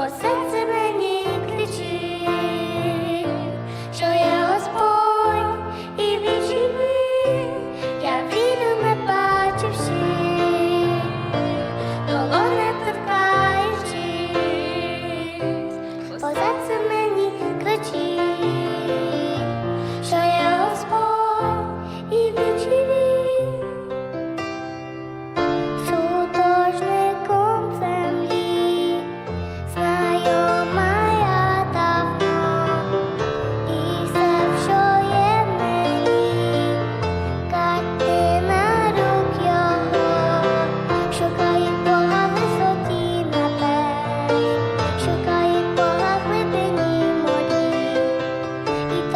José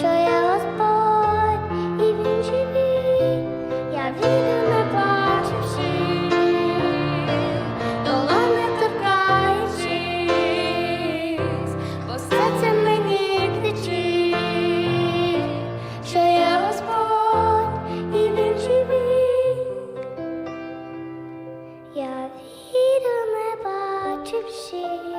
Що я Господь і він живий, я вірю. she